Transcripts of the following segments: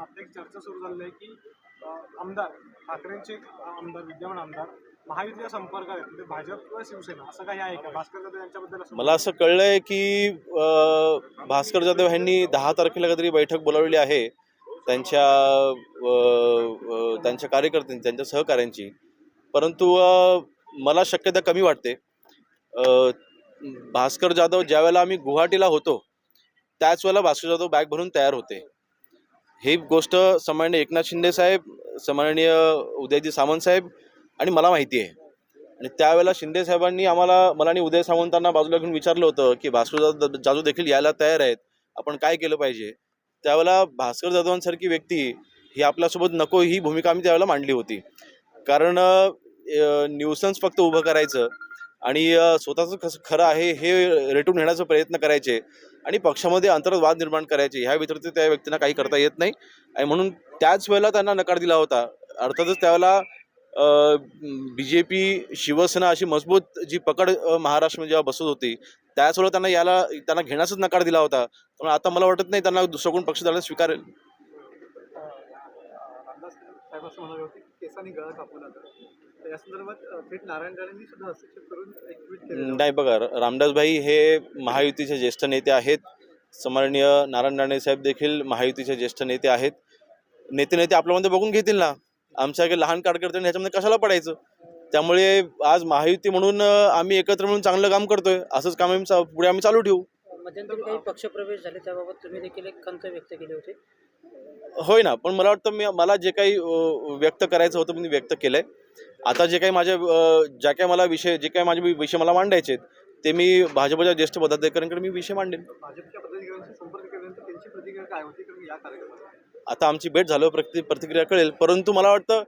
आता एक चर्चा सुरू झालेली आहे की आमदार ठाकरेंचे आमदार विद्यमान आमदार महायुतीच्या संपर्कात आहेत. म्हणजे भाजप किंवा शिवसेना असं काही आहे का? भास्कर जाधव यांच्याबद्दल मला असं कळलंय की भास्कर जाधव यांनी दहा तारखेला काहीतरी बैठक बोलावलेली आहे. त्यांच्या त्यांच्या कार्यकर्त्यांची त्यांच्या सहकाऱ्यांची. परंतु मला शक्यता कमी वाटते. भास्कर जाधव ज्या वेळेला आम्ही गुवाहाटीला होतो त्याच वेळेला भास्कर जाधव बॅग भरून तयार होते. ही गोष्ट सन्माननीय एकनाथ शिंदे साहेब सन्माननीय उदयजी सामंत साहेब आणि मला माहिती आहे. आणि त्यावेळेला शिंदे साहेबांनी आम्हाला मला आणि उदय सामंतांना बाजूला घेऊन विचारलं होतं की भास्कर जाधव जाधव देखील यायला तयार आहेत. आपण काय केलं पाहिजे? त्यावेळेला भास्कर जाधवांसारखी व्यक्ती ही आपल्यासोबत नको ही भूमिका आम्ही त्यावेळेला मांडली होती. कारण न्यूसन्स फक्त उभं करायचं आणि स्वतःचं कसं खरं आहे हे रेटून नेण्याचा प्रयत्न करायचे आणि पक्षामध्ये अंतर्गत वाद निर्माण करायचे ह्या व्यतिरिक्त त्या व्यक्तींना काही करता येत नाही. आणि म्हणून त्याच वेळेला त्यांना नकार दिला होता. अर्थातच त्यावेळेला बी जे पी शिवसेना अशी मजबूत जी पकड महाराष्ट्रामध्ये जेव्हा बसत होती त्याच वेळेला त्यांना याला त्यांना घेण्याचाच नकार दिला होता. पण आता मला वाटत नाही त्यांना दुसरा कोण पक्ष द्यायला स्वीकारेल. रामदास साहेब असं म्हणाले होते की केसांनी गळा कापू नका तर या संदर्भात थेट नारायण राणेंनी सुद्धा हस्तक्षेप करून एक ट्विट केलं नाही बघा रामदासभाई हे महायुतीचे ज्येष्ठ नेते आहेत. सन्माननीय नारायण राणे साहेब देखील महायुतीचे ज्येष्ठ नेते आहेत. नेते नेते आपल्यामध्ये बघून घेतील ना. आमच्याकडे लहान कार्यकर्त्यांनी ह्याच्यामध्ये कशाला पडायचं? त्यामुळे आज महायुती म्हणून आम्ही एकत्र म्हणून चांगलं काम करतोय. असंच काम आम्ही पुढे आम्ही चालू ठेवू. मध्यंतरी काही पक्षप्रवेश झाले त्याबाबत तुम्ही देखील एक खंत व्यक्त केली होती. होय ना पण मला वाटतं मी मला जे काही व्यक्त करायचं होतं मी व्यक्त केलंय. आता जे काही माझ्या ज्या काही मला विषय जे काही माझे विषय मला मांडायचे आहेत, ते मी भाजपच्या ज्येष्ठ पदाधिकाऱ्यांकडे मी विषय मांडेन. भाजपच्या पदाधिकाऱ्यांशी संपर्क केल्यानंतर त्यांची प्रतिक्रिया काय होती? कारण या कार्यक्रमात. आता आमची भेट झाल्यावर प्रति प्रतिक्रिया कळेल. परंतु मला वाटतं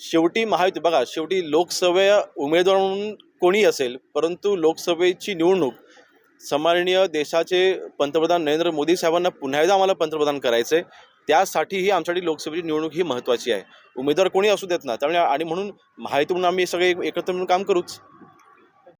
शेवटी महायुती बघा शेवटी लोकसभा उमेदवार म्हणून कोणी असेल परंतु लोकसभेची निवडणूक सन्माननीय देशाचे पंतप्रधान नरेंद्र मोदी साहेबांना पुन्हा एकदा आम्हाला पंतप्रधान करायचं आहे त्यासाठीही आमच्यासाठी लोकसभेची निवडणूक ही महत्त्वाची आहे. उमेदवार कोणी असू देत ना त्यामुळे आणि म्हणून माहिती म्हणून आम्ही सगळे एकत्र म्हणून काम करूच.